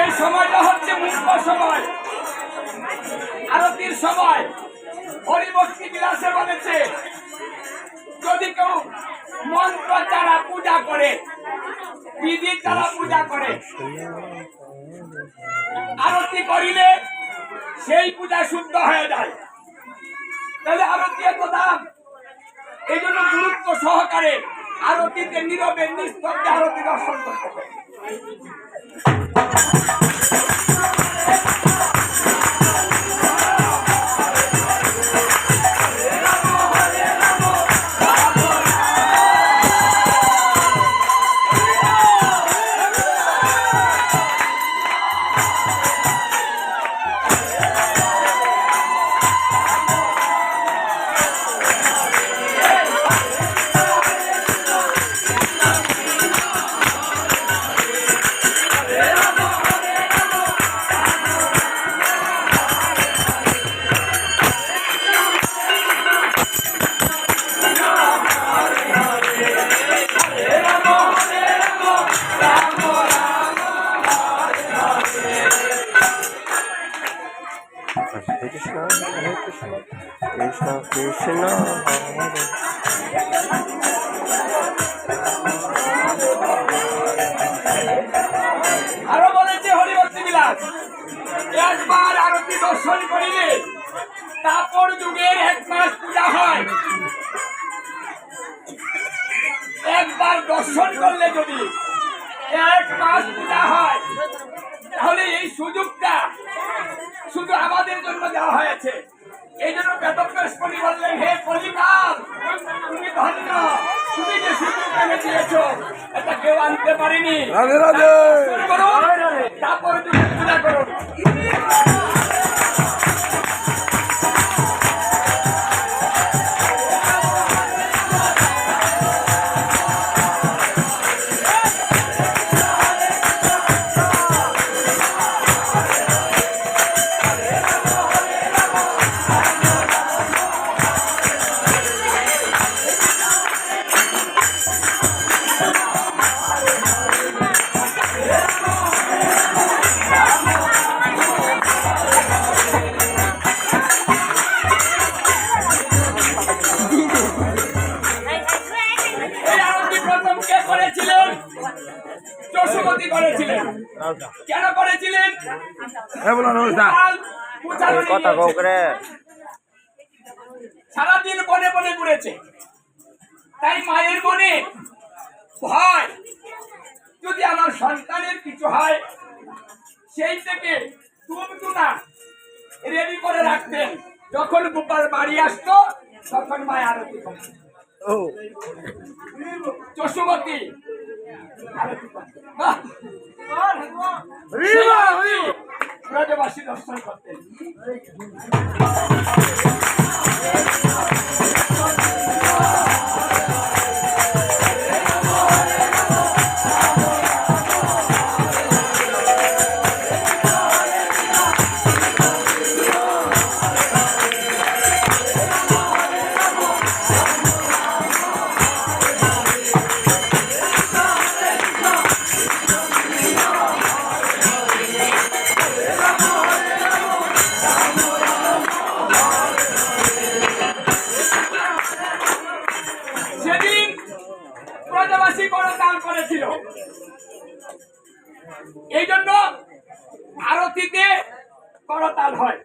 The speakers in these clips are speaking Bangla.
এই সময়টা হচ্ছে মুখ্য সময়। আরতির সময়। হরিভক্তি বিলাসে বলেছে যদি কেউ মন্ত্র ছাড়া পূজা করে, বিধি ছাড়া পূজা করে, আরতি করিলে সেই পূজা শুদ্ধ হয়ে যায়। তাহলে আরতি এত দাম? এই জন্য গুরুত্ব সহকারে আরতিতে নীরবে নিস্তব্ধে আরতি দর্শন করতে হবে। Krishna, Hare Krishna, Krishna Krishna, Hare আরও বলেছে হরিভক্তি বিলাস। একবার আরতি দর্শন করিলে তারপর যুগের এক মাস পূজা হয়। একবার দর্শন করলে যদি এক মাস পূজা হয় তাহলে এই সুযোগটা শুধু আমাদের জন্য দেওয়া হয়েছে। এই জন্য বেদব্যাস করি বললেন হে কলিকাল তুমি ধন্য তুমি যে সুযোগ এনে দিয়েছ এটা কেউ আনতে পারিনি। তারপরে তুমি পূজা করুন। কেন করেছিলেন? পূজা কথা কও করে। সারাদিন বনে বনে ঘুরেছে। তাই মায়ের মনে ভয়। যদি আমার সন্তানের কিছু হয় সেই থেকে টুনটুনা রেডি করে রাখতেন। যখন গোপাল বাড়ি আসতো তখন মায় আরতি চশুমতি। আরতি राजभाषी दर्शन करते. জন্য আরতিতে করতাল হয়।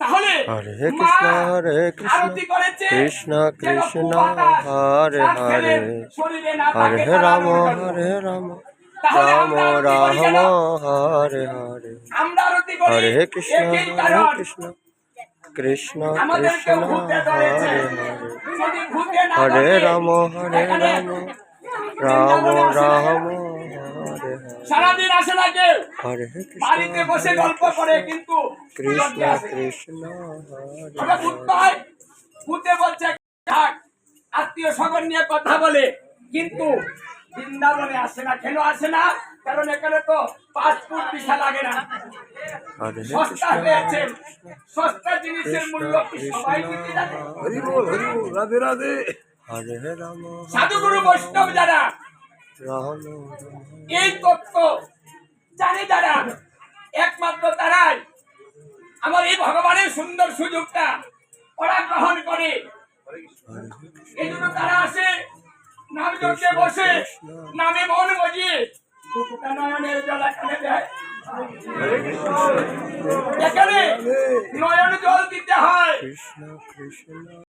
তাহলে হরে কৃষ্ণ, হরে কৃষ্ণ, কৃষ্ণ কৃষ্ণ, হরে হরে। হরে রাম। হরে রাম। রাম রাম হরে হরে। হরে কৃষ্ণ হরে কৃষ্ণ। কৃষ্ণ কৃষ্ণ হরে হরে। হরে রাম হরে রাম। রাম রাম সারাদিন আসে না কেউ? বাড়িতে বসে গল্প করে কিন্তু কৃষ্ণ। কৃষ্ণ ভূত বলছে আত্মীয় স্বজন নিয়ে কথা বলে কিন্তু বৃন্দাবনে আসে না কেন আসে না? কারণ এখানে তো পাঁচ ফুট লাগে না। সস্তা হয়েছে। সস্তা জিনিসের মূল্য সবাই রাধে রাধে। হরে রাম সাধুগুরু বৈষ্ণব যারা এই তত্ত্ব জানে যারা একমাত্র তারাই। আমার এই ভগবানের সুন্দর সুযোগটা ওরা গ্রহণ করে। এই জন্য তারা আসে নাম যজ্ঞে বসে নামে মন বজিয়ে নয়নের জল এখানে দেয়। এখানে নয়ন জল দিতে হয়। কৃষ্ণ কৃষ্ণ।